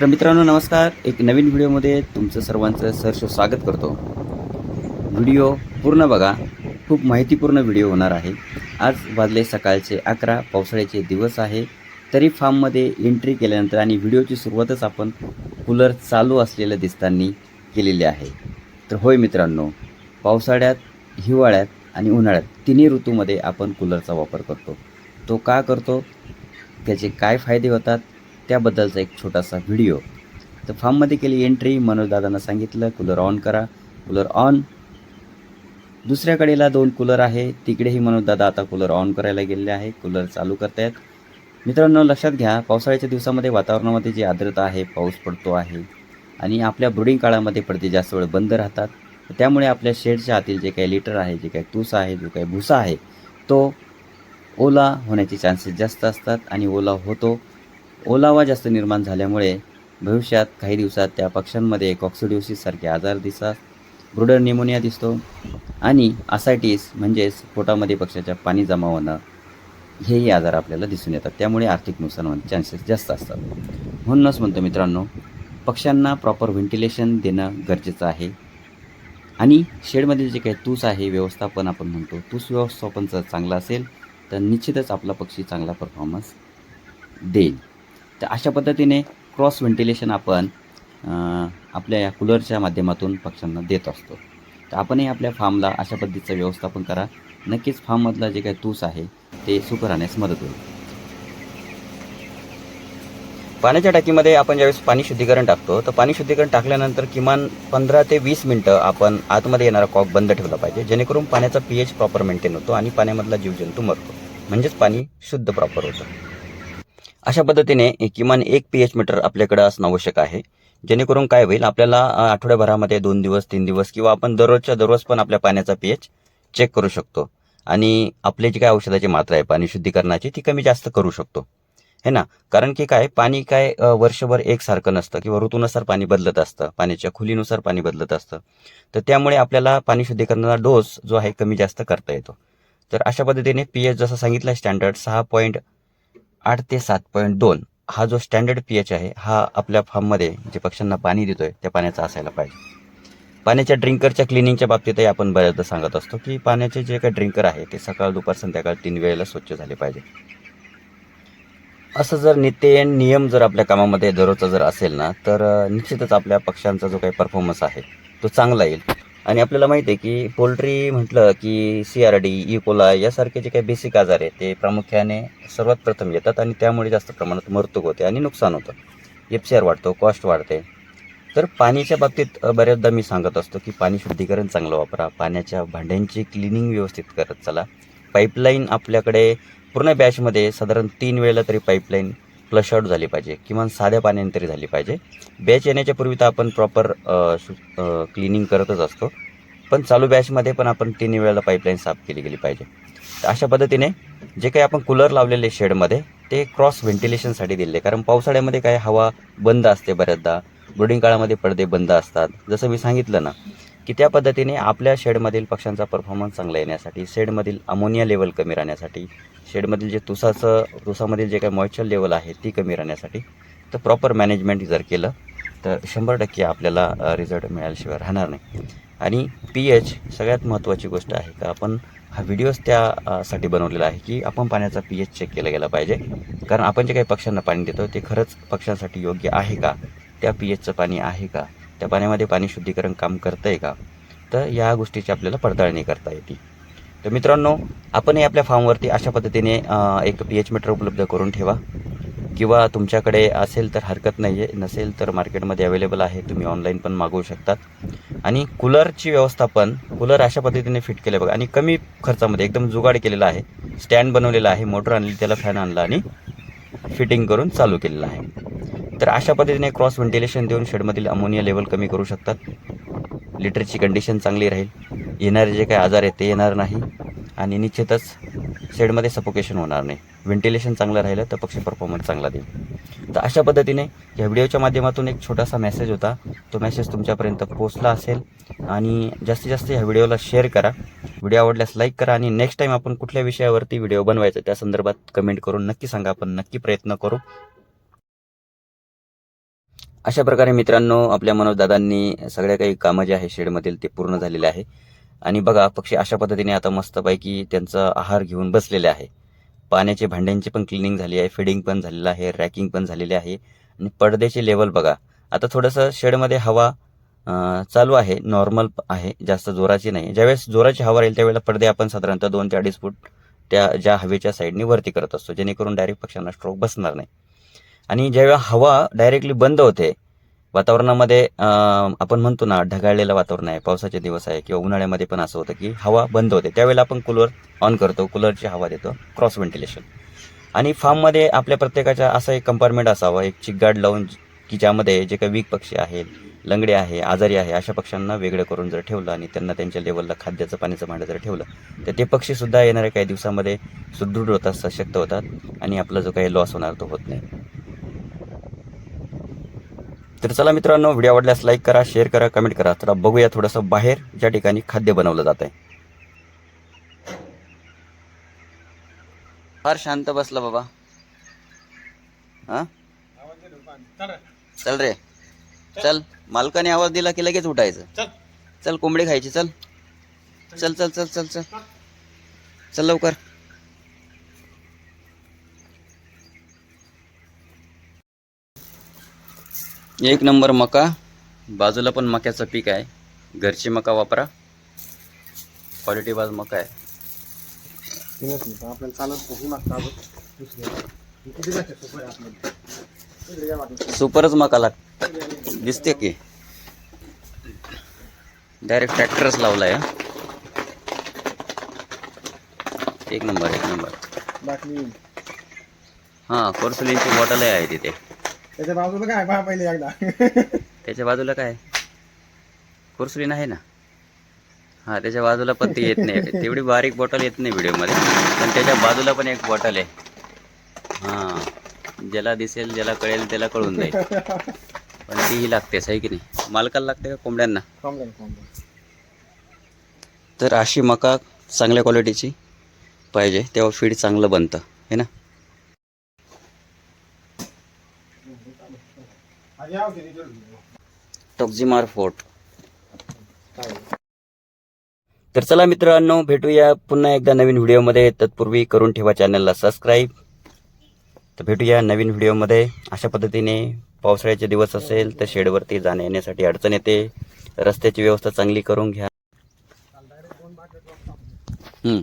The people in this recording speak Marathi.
तर मित्रांनो नमस्कार. एक नवीन व्हिडिओमध्ये तुमचं सर्वांचं सहर्ष स्वागत करतो. व्हिडिओ पूर्ण बघा. खूप माहितीपूर्ण व्हिडिओ होणार आहे. आज वाजले सकाळचे अकरा पावसाळ्याचे दिवस आहे. तरी फार्ममध्ये एंट्री केल्यानंतर आणि व्हिडिओची सुरुवातच आपण कूलर चालू असलेलं दिसताना केलेली आहे. तर होय मित्रांनो पावसाळ्यात हिवाळ्यात आणि उन्हाळ्यात तिन्ही ऋतूमध्ये आपण कूलरचा वापर करतो. तो का करतो? त्याचे काय फायदे होतात? त्याबद्दलचा एक छोटासा व्हिडिओ. तर फार्ममध्ये केली एंट्री मनोजदादांना सांगितलं कूलर ऑन करा. कूलर ऑन दुसऱ्या कडेला दोन कूलर आहे. तिकडेही मनोजदादा आता कूलर ऑन करायला गेलेले आहे. कूलर चालू करतायत. मित्रांनो लक्षात घ्या पावसाळ्याच्या दिवसामध्ये वातावरणामध्ये जी आर्द्रता आहे पाऊस पडतो आहे. आणि आपल्या ब्रुडिंग काळामध्ये पडते जास्त वेळ बंद राहतात. त्यामुळे आपल्या शेडच्या आतील जे काही लिटर आहे जे काही तूस आहे जो काही भुसा आहे तो ओला होण्याचे चान्सेस जास्त असतात. आणि ओला होतो. ओलावा जास्त निर्माण झाल्यामुळे भविष्यात काही दिवसात त्या पक्ष्यांमध्ये कॉक्सिडिओसिससारखे आजार दिसतात ब्रुडर निमोनिया दिसतो आणि असायटीस म्हणजेच पोटामध्ये पक्ष्याच्या पाणी जमा होणं हेही आजार आपल्याला दिसून येतात. त्यामुळे आर्थिक नुकसान होण्याचे चान्सेस जास्त असतात. म्हणूनच म्हणतो मित्रांनो पक्ष्यांना प्रॉपर व्हेंटिलेशन देणं गरजेचं आहे. आणि शेडमधील जे काही तूस आहे व्यवस्थापन आपण म्हणतो तूस व्यवस्थापन जर चांगलं असेल तर निश्चितच आपला पक्षी चांगला परफॉर्मन्स देईल. तर अशा पद्धतीने क्रॉस व्हेंटिलेशन आपण आपल्या या कूलरच्या माध्यमातून पक्ष्यांना देत असतो. तर आपणही आपल्या फार्मला अशा पद्धतीचं व्यवस्थापन करा. नक्कीच फार्ममधला जे काही तूस आहे ते सुख राहण्यास मदत होईल. पाण्याच्या टाकीमध्ये आपण ज्यावेळेस पाणी शुद्धीकरण टाकतो तर पाणी शुद्धीकरण टाकल्यानंतर किमान पंधरा ते वीस मिनटं आपण आतमध्ये येणारा कॉक बंद ठेवला पाहिजे. जेणेकरून पाण्याचा पी एच प्रॉपर मेंटेन होतो आणि पाण्यामधला जीवजंतू मरतो. म्हणजेच पाणी शुद्ध प्रॉपर होतं. अशा पद्धतीने किमान एक पी एच मीटर आपल्याकडे असणं आवश्यक आहे. जेणेकरून काय होईल आपल्याला आठवड्याभरामध्ये दोन दिवस तीन दिवस किंवा आपण दररोजच्या दररोज पण आपल्या पाण्याचा पी एच चेक करू शकतो. आणि आपली जी काय औषधाची मात्रा आहे पाणी शुद्धीकरणाची ती कमी जास्त करू शकतो. है ना? कारण की काय पाणी काय वर्षभर एकसारखं नसतं किंवा ऋतूनुसार पाणी बदलत असतं पाण्याच्या खुलीनुसार पाणी बदलत असतं. तर त्यामुळे आपल्याला पाणी शुद्धीकरणाचा डोस जो आहे कमी जास्त करता येतो. तर अशा पद्धतीने पी एच जसं सांगितलं स्टँडर्ड सहा पॉईंट आठ ते सात पॉईंट दोन हा जो स्टँडर्ड पी एच आहे हा आपल्या फार्ममध्ये जे पक्ष्यांना पाणी देतोय त्या पाण्याचा असायला पाहिजे. पाण्याच्या ड्रिंकरच्या क्लिनिंगच्या बाबतीतही आपण बऱ्याचदा सांगत असतो की पाण्याचे जे काही ड्रिंकर आहे ते सकाळ दुपार संध्याकाळ तीन वेळेला स्वच्छ झाले पाहिजे. असं जर नित्य नियम जर आपल्या कामामध्ये दररोजचा जर असेल ना तर निश्चितच आपल्या पक्ष्यांचा जो काही परफॉर्मन्स आहे तो चांगला येईल. आणि आपल्याला माहिती आहे की पोल्ट्री म्हटलं की सी आर डी इकोला यासारखे जे काही बेसिक आजार आहे ते प्रामुख्याने सर्वात प्रथम येतात आणि त्यामुळे जास्त प्रमाणात मृत्यू होते आणि नुकसान होतं. एफ सी आर वाढतो कॉस्ट वाढते. तर पाण्याच्या बाबतीत बऱ्याचदा मी सांगत असतो की पाणी शुद्धीकरण चांगलं वापरा. पाण्याच्या भांड्यांची क्लिनिंग व्यवस्थित करत चला. पाईपलाईन आपल्याकडे पूर्ण बॅचमध्ये साधारण तीन वेळेला तरी पाईपलाईन फ्लश आउट झाली पाहिजे किमान साध्या पाण्याने तरी झाली पाहिजे. बॅच येण्याच्या पूर्वी तर आपण प्रॉपर क्लिनिंग करतच असतो. पण चालू बॅचमध्ये पण आपण तीन वेळेला पाईपलाईन साफ केली गेली पाहिजे. तर अशा पद्धतीने जे काही आपण कूलर लावलेले शेडमध्ये ते क्रॉस व्हेंटिलेशनसाठी दिले कारण पावसाळ्यामध्ये काय हवा बंद असते बऱ्याचदा. ब्रुडिंग काळामध्ये पडदे बंद असतात. जसं मी सांगितलं ना की त्या पद्धतीने आपल्या शेडमधील पक्ष्यांचा परफॉर्मन्स चांगला येण्यासाठी शेडमधील अमोनिया लेवल कमी राहण्यासाठी शेडमधील जे तुसाचं तुसामधील जे काही मॉइश्चर लेवल आहे ती कमी राहण्यासाठी तर प्रॉपर मॅनेजमेंट जर केलं तर शंभर टक्के आपल्याला रिझल्ट मिळाल्याशिवाय राहणार नाही. आणि पी एच सगळ्यात महत्त्वाची गोष्ट आहे का आपण हा व्हिडिओज त्यासाठी बनवलेला आहे की आपण पाण्याचा पी एच चेक केला गेला पाहिजे. कारण आपण जे काही पक्ष्यांना पाणी देतो ते खरंच पक्ष्यांसाठी योग्य आहे का? त्या पी एचचं पाणी आहे का? त्या पाण्यामध्ये पाणी शुद्धीकरण काम करतं आहे का? तर या गोष्टीची आपल्याला पडताळणी करता येते. तर मित्रांनो आपणही आपल्या फॉर्मवरती अशा पद्धतीने एक पी एच मीटर उपलब्ध करून ठेवा. किंवा तुमच्याकडे असेल तर हरकत नाही आहे नसेल तर मार्केटमध्ये अवेलेबल आहे. तुम्ही ऑनलाईन पण मागवू शकतात. आणि कूलरची व्यवस्थापन कूलर अशा पद्धतीने फिट केलं बघा. आणि कमी खर्चामध्ये एकदम जुगाड केलेला आहे. स्टँड बनवलेला आहे. मोटर आणली त्याला फॅन आणला आणि फिटिंग करून चालू केलेलं आहे. तर अशा पद्धतीने क्रॉस व्हेंटिलेशन देऊन शेडमधील अमोनिया लेवल कमी करू शकतात. लिटरची कंडिशन चांगली राहील. येणारे जे काही आजार आहेत ते येणार नाही. आणि निश्चितच शेडमध्ये सपोकेशन होणार नाही. व्हेंटिलेशन चांगलं राहिलं तर पक्षी परफॉर्मन्स चांगला देईल. तर अशा पद्धतीने या व्हिडिओच्या माध्यमातून एक छोटासा मेसेज होता. तो मेसेज तुमच्यापर्यंत पोचला असेल. आणि जास्तीत जास्त ह्या व्हिडिओला शेअर करा. व्हिडिओ आवडल्यास लाईक करा आणि नेक्स्ट टाईम आपण कुठल्या विषयावरती व्हिडिओ बनवायचा त्या संदर्भात कमेंट करून नक्की सांगा. आपण नक्की प्रयत्न करू. अशा प्रकारे मित्रांनो आपल्या मनोजदादांनी सगळ्या काही कामं जे आहे शेडमधील ते पूर्ण झालेले आहे. आणि बघा पक्षी अशा पद्धतीने आता मस्तपैकी त्यांचा आहार घेऊन बसलेले आहे. पाण्याचे भांड्यांची पण क्लिनिंग झाली आहे फिडिंग पण झालेलं आहे रॅकिंग पण झालेली आहे. आणि पडद्याची लेवल बघा. आता थोडंसं शेडमध्ये हवा चालू आहे नॉर्मल आहे जास्त जोराची नाही. ज्यावेळेस जोराची हवा राहील त्यावेळेला पडदे आपण साधारणतः दोन ते अडीच फूट त्या ज्या हवेच्या साईडने वरती करत असतो जेणेकरून डायरेक्ट पक्ष्यांना स्ट्रोक बसणार नाही. आणि ज्यावेळेला हवा डायरेक्टली बंद होते वातावरणामध्ये आपण म्हणतो ना ढगाळलेलं वातावरण आहे पावसाचे दिवस आहे किंवा उन्हाळ्यामध्ये पण असं होतं की हवा बंद होते. त्यावेळेला आपण कूलर ऑन करतो कूलरची हवा देतो क्रॉस व्हेंटिलेशन. आणि फार्ममध्ये आपल्या प्रत्येकाच्या असं एक कंपार्टमेंट असावं एक चिकगाड लावून की ज्यामध्ये जे काही वीक पक्षी आहेत लंगडे आहे आजारी आहे अशा पक्ष्यांना वेगळं करून जर ठेवलं आणि त्यांना त्यांच्या लेवलला खाद्याचं पाण्याचं भांडं जर ठेवलं तर ते पक्षीसुद्धा येणाऱ्या काही दिवसामध्ये सुदृढ होतात सशक्त होतात आणि आपला जो काही लॉस होणार तो होत नाही. तर चला मित्रांनो व्हिडिओ आवडल्यास लाईक करा शेअर करा कमेंट करा. चला बघूया थोडंसं बाहेर ज्या ठिकाणी खाद्य बनवलं जात आहे. फार शांत बसला बाबा. हा? चल रे. चल मालकाने आवाज दिला की लगेच उठायचं. चल कोंबडी खायची चल. चल चल चल चल चल. चल लवकर. एक नंबर मका. बाजूला पण मक्याचं पीक आहे. घरची मका वापरा. क्वालिटी बाज मका आहे. सुपरच मका लाग दिसते की? डायरेक्ट ट्रॅक्टरच लावलाय. एक नंबर एक नंबर. हां कोर्सुलींची बॉटल आहे तिथे. त्याच्या बाजूला काय पहा पहिले एकदा. त्याच्या बाजूला काय? कोर्सुलीन आहे ना? हां त्याच्या बाजूला पण ती येत नाही. तेवढी बारीक बॉटल येत नाही व्हिडिओमध्ये. पण त्याच्या बाजूला पण एक बॉटल आहे. हां ज्याला दिसेल ज्याला कळेल त्याला कळून जाईल. पण तीही लागतेच आहे की नाही? मालकाला लागते का कोंबड्यांना? तर अशी मका चांगल्या क्वालिटीची पाहिजे. तेव्हा फीड चांगलं बनतं है ना आधी यावं की नाही? टॉक्झिमार फोर्ट. तर चला मित्रांनो भेटूया पुन्हा एकदा नवीन व्हिडिओमध्ये. तत्पूर्वी करून ठेवा चॅनलला सबस्क्राईब. तर भेटूया नवीन व्हिडिओमध्ये. अशा पद्धतीने पावसाळ्याचे दिवस असेल तर शेडवरती जाण्या येण्यासाठी अडचण येते. रस्त्याची व्यवस्था चांगली करून घ्या. हम्म.